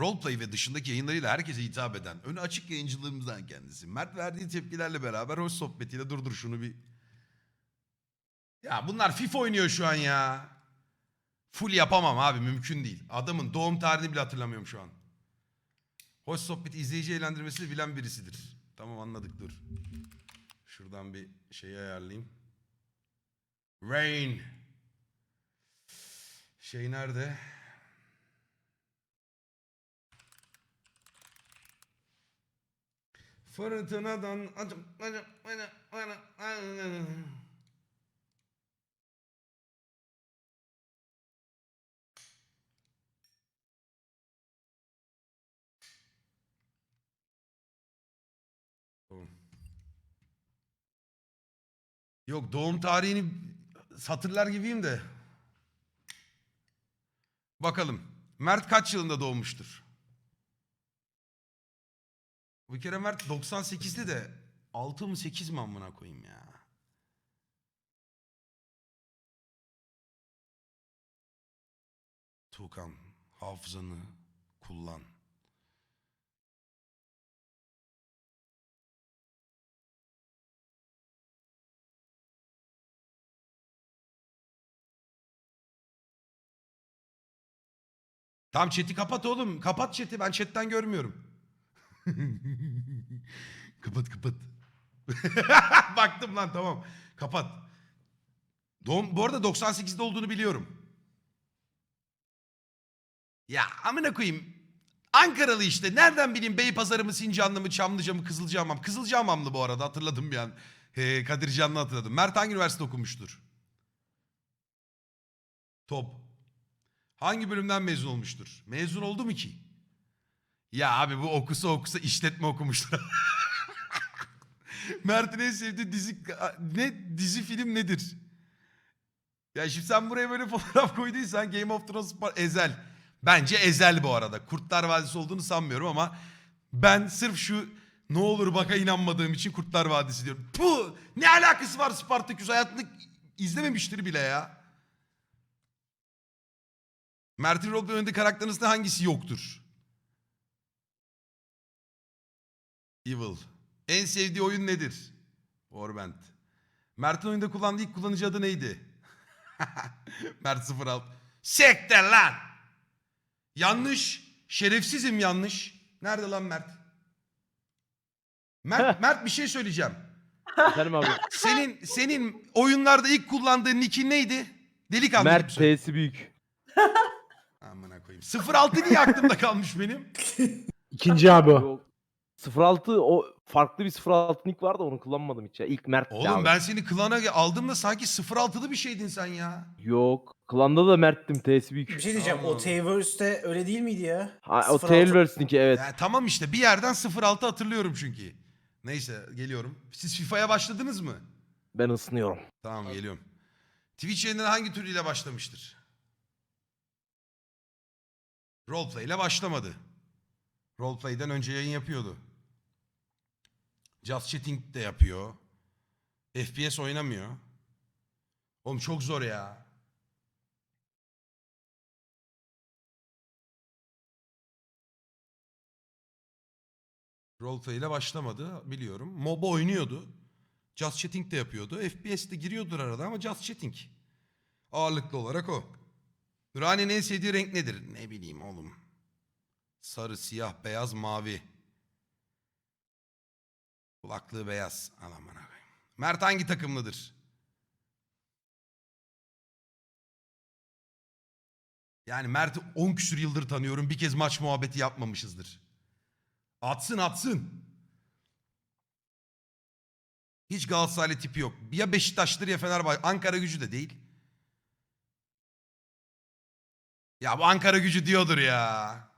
roleplay ve dışındaki yayınlarıyla herkese hitap eden, önü açık yayıncılığımızdan kendisi. Mert verdiği tepkilerle beraber hoş sohbetiyle durdur şunu bir. Ya bunlar FIFA oynuyor şu an ya. Full yapamam abi mümkün değil. Adamın doğum tarihini bile hatırlamıyorum şu an. Hoş sohbeti izleyici eğlendirmesini bilen birisidir. Tamam anladık dur. Şuradan bir şey ayarlayayım. Rain. Şey nerede? Fırtınadan acım acım acım acım. Tamam. Yok doğum tarihini hatırlar gibiyim de. Bakalım. Mert kaç yılında doğmuştur? Bir kere Mert 98'li de 6 mı 8 mi amına koyayım ya. Tuğkan hafızanı kullan. Tamam chat'i kapat oğlum. Kapat chat'i. Ben chat'ten görmüyorum. kapat kapat. Baktım lan tamam. Kapat. Doğum, bu arada 98'de olduğunu biliyorum. Ya amına koyayım. Ankaralı işte. Nereden bileyim Beypazarı mı, Sincanlı mı, Çamlıca mı, Kızılcahamam. Kızılcahamamlı bu arada hatırladım bir an. Ee, Kadir Canlı hatırladım. Mert hangi üniversite okumuştur? Top. Hangi bölümden mezun olmuştur? Mezun oldu mu ki? Ya abi bu okusa okusa işletme okumuştur. Mert'in en sevdiği dizi ne dizi film nedir? Ya şimdi sen buraya böyle fotoğraf koyduysan Game of Thrones Ezel. Bence Ezel bu arada. Kurtlar Vadisi olduğunu sanmıyorum ama ben sırf şu ne olur baka inanmadığım için Kurtlar Vadisi diyorum. Bu ne alakası var Spartaküs hayatında izlememiştir bile ya. Mert'in Roleplay oynadığı karakterinizde hangisi yoktur? Evil. En sevdiği oyun nedir? Warband. Mert'in oyunda kullandığı ilk kullanıcı adı neydi? Mert 06. Sekte lan! Yanlış. Şerefsizim yanlış. Nerede lan Mert? Mert, Mert bir şey söyleyeceğim. Efendim abi. Senin senin oyunlarda ilk kullandığın nickin neydi? Delikanlı gibi Mert söyle. T'si büyük. Amına koyayım. 06 niye aklımda kalmış benim? İkinci abi o. Yok. 06 o farklı bir 06 nick vardı onu kullanmadım hiç ya. İlk Mert Oğlum abi. ben seni klana aldığımda sanki 06'lı bir şeydin sen ya. Yok. Klanda da Mert'tim T'si büyük. Bir şey diyeceğim. Allah O. Tailverse'de öyle değil miydi ya? Ha, o 06. Tailverse nick'i evet. Ya tamam işte bir yerden 06 hatırlıyorum çünkü. Neyse geliyorum. Siz FIFA'ya başladınız mı? Ben ısınıyorum. Tamam geliyorum. Twitch yayınına hangi türüyle başlamıştır? Roleplay ile başlamadı. Roleplay'den önce yayın yapıyordu. Just Chatting de yapıyor. FPS oynamıyor. Oğlum çok zor ya. Roleplay ile başlamadı biliyorum. MOBA oynuyordu. Just Chatting de yapıyordu. FPS de giriyordur arada ama Just Chatting. Ağırlıklı olarak o. Nurani'nin en sevdiği renk nedir? Ne bileyim oğlum. Sarı, siyah, beyaz, mavi. Kulaklığı beyaz. Aman aman. Mert hangi takımlıdır? Yani Mert'i 10 küsür yıldır tanıyorum. Bir kez maç muhabbeti yapmamışızdır. Atsın atsın. Hiç Galatasaraylı tipi yok. Ya Beşiktaş'tır ya Fenerbahçe. Ankara gücü de değil. Ya bu Ankara gücü diyordur ya.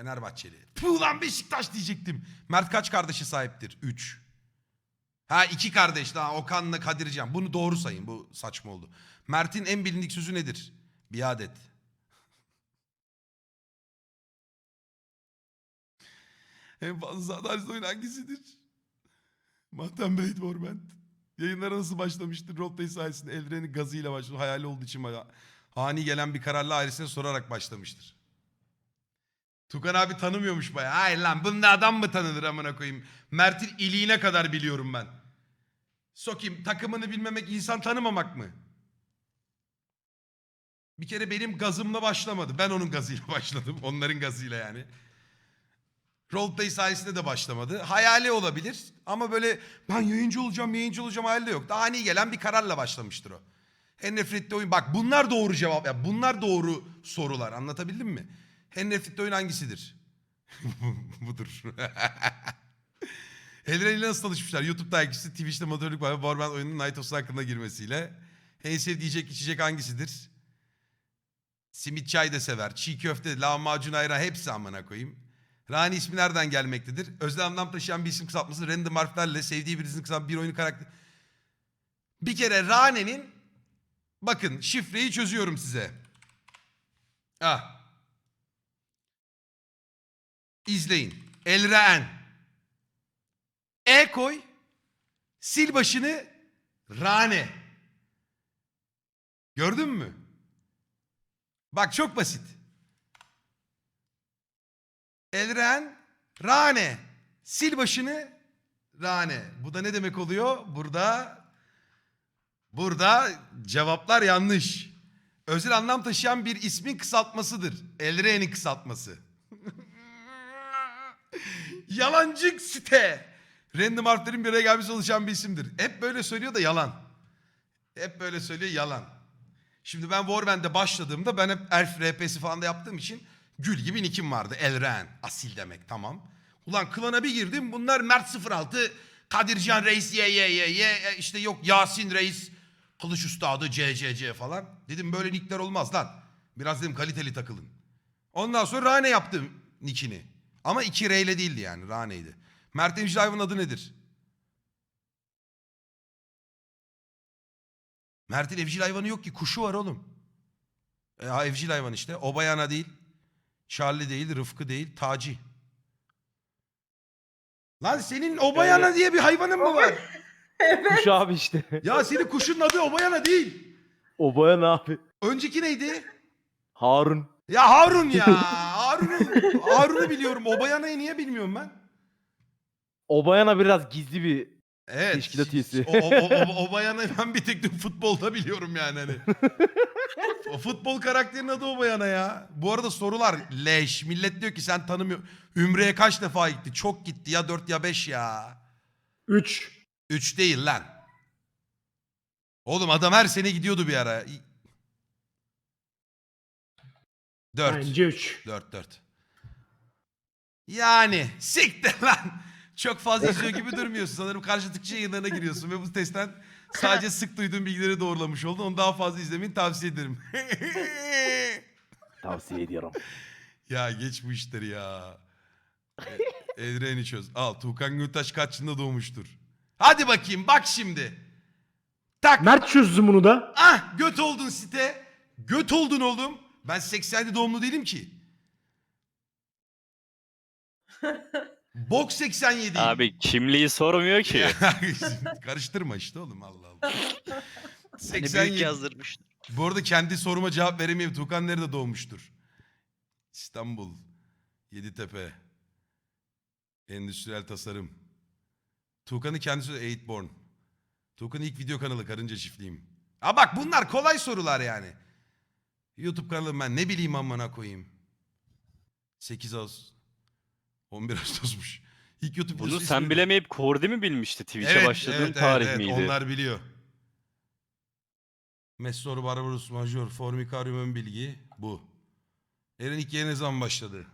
Fenerbahçeli. Puh lan Beşiktaş diyecektim. Mert kaç kardeşi sahiptir? Üç. Ha iki kardeş daha Okan'la Kadircan. Bunu doğru sayın. Bu saçma oldu. Mert'in en bilindik sözü nedir? Biat En fazla adalet oyun hangisidir? Mahtem Blade Warband. Yayınlara nasıl başlamıştır? Roleplay sayesinde Elren'in gazıyla başladı. Hayali olduğu için baya- ani gelen bir kararla ailesine sorarak başlamıştır. Tukan abi tanımıyormuş bayağı. Hayır lan bunda adam mı tanınır amına koyayım. Mert'in iliğine kadar biliyorum ben. Sokayım takımını bilmemek insan tanımamak mı? Bir kere benim gazımla başlamadı. Ben onun gazıyla başladım. Onların gazıyla yani. Roleplay sayesinde de başlamadı. Hayali olabilir ama böyle ben yayıncı olacağım, yayıncı olacağım hayali de yok. Daha ani gelen bir kararla başlamıştır o. En nefretli oyun. Bak bunlar doğru cevap. Ya bunlar doğru sorular. Anlatabildim mi? En nefretli oyun hangisidir? Budur. Elren ile nasıl tanışmışlar? YouTube takipçisi Twitch'te motorluk var. Warband oyunun Night Of'su hakkında girmesiyle. En sevdiği yiyecek içecek hangisidir? Simit çay da sever. Çiğ köfte, lahmacun ayran hepsi amına koyayım. Rani ismi nereden gelmektedir? Özel anlam taşıyan bir isim kısaltması random harflerle sevdiği birisini kısaltan bir oyunu karakter. Bir kere Rane'nin bakın şifreyi çözüyorum size. Ah. İzleyin. Elren. E koy. Sil başını Rane. Gördün mü? Bak çok basit. Elren Rane. Sil başını Rane. Bu da ne demek oluyor? Burada burada cevaplar yanlış. Özel anlam taşıyan bir ismin kısaltmasıdır. Elren'in kısaltması. Yalancık site. Random harflerin bir araya gelmesi oluşan bir isimdir. Hep böyle söylüyor da yalan. Hep böyle söylüyor yalan. Şimdi ben Warband'de başladığımda ben hep Elf RP'si falan da yaptığım için gül gibi nickim vardı. Elren. Asil demek tamam. Ulan klana bir girdim bunlar Mert 06, Kadircan Reis ye ye ye ye e, işte yok Yasin Reis, Kılıç Üstadı CCC falan. Dedim böyle nickler olmaz lan. Biraz dedim kaliteli takılın. Ondan sonra Rane yaptım nickini. Ama iki R ile değildi yani Rane'ydi. Mert Emcil hayvanın adı nedir? Mert'in evcil hayvanı yok ki. Kuşu var oğlum. E, ha, evcil hayvan işte. Obayana değil. Charlie değil. Rıfkı değil. Taci. Lan senin Obayana Öyle. diye bir hayvanın mı var? Kuş abi işte. ya senin kuşun adı Obayana değil. Obaya ne abi? Önceki neydi? Harun. Ya Harun ya. Harun'u Harun'u biliyorum. Obayana'yı niye bilmiyorum ben? Obayana biraz gizli bir Evet. Teşkilat üyesi. O, o, o, o, Obayana'yı ben bir tek de futbolda biliyorum yani hani. o futbol karakterinin adı Obayana ya. Bu arada sorular leş. Millet diyor ki sen tanımıyor. Ümre'ye kaç defa gitti? Çok gitti ya 4 ya 5 ya. 3. 3 değil lan. Oğlum adam her sene gidiyordu bir ara. 4. Bence 3. 4 4. Yani siktir lan. Çok fazla izliyor gibi durmuyorsun. Sanırım karşı tıkçı yayınlarına giriyorsun ve bu testten sadece sık duyduğun bilgileri doğrulamış oldun. Onu daha fazla izlemeni tavsiye ederim. tavsiye ediyorum. ya geç bu işleri ya. E- Edren'i çöz. Al Tuğkan Gültaş kaç yılında doğmuştur? Hadi bakayım bak şimdi. Tak. Mert çözdü bunu da. Ah göt oldun site. Göt oldun oğlum. Ben 87 doğumlu değilim ki. Bok 87. Abi kimliği sormuyor ki. Karıştırma işte oğlum Allah Allah. Hani büyük 87. yazdırmış. Bu arada kendi soruma cevap veremeyeyim. Tukan nerede doğmuştur? İstanbul. Yeditepe. Endüstriyel tasarım. Tukan'ı kendisi Eightborn. Tukan'ın ilk video kanalı Karınca Çiftliğim. Ha bak bunlar kolay sorular yani. YouTube kanalım ben ne bileyim amına koyayım. 8 Ağustos. 11 Ağustos'muş. İlk YouTube Bunu sen bilemeyip Kordi mi bilmişti? Twitch'e başladığın tarih miydi? Onlar biliyor. Messor Barbarus Major Formicarium ön bilgi bu. Eren ilk yayına ne zaman başladı?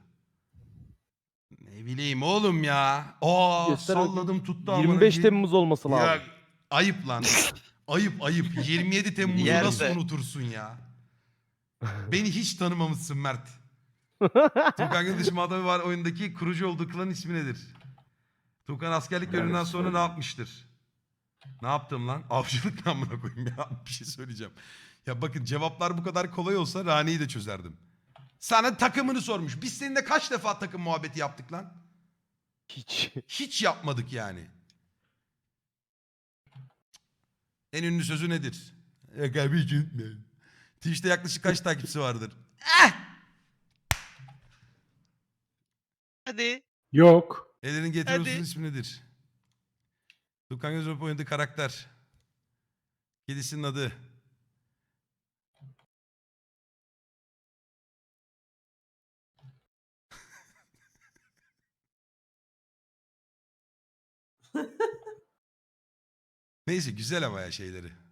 Ne bileyim oğlum ya. Aa Göster salladım tuttu amına 25 koyayım. Temmuz olması lazım. Ya ayıp lan. ayıp ayıp. 27 Temmuz'u nasıl unutursun ya? Beni hiç tanımamışsın Mert. Tukan Güldeş'in adamı var oyundaki kurucu olduğu klan ismi nedir? Tukan askerlik görevinden sonra ne yapmıştır? Ne yaptım lan? Avcılık ne amına koyayım ya? Bir şey söyleyeceğim. Ya bakın cevaplar bu kadar kolay olsa Rani'yi de çözerdim. Sana takımını sormuş. Biz seninle kaç defa takım muhabbeti yaptık lan? Hiç. Hiç yapmadık yani. En ünlü sözü nedir? Unutmuyorum. Twitch'te yaklaşık kaç takipçisi vardır? Eh! Hadi. Yok. Ellerin getiriyorsun Hadi. ismi nedir? Tukan Gözalp oynadığı karakter. Kedisinin adı. Neyse güzel ama ya şeyleri.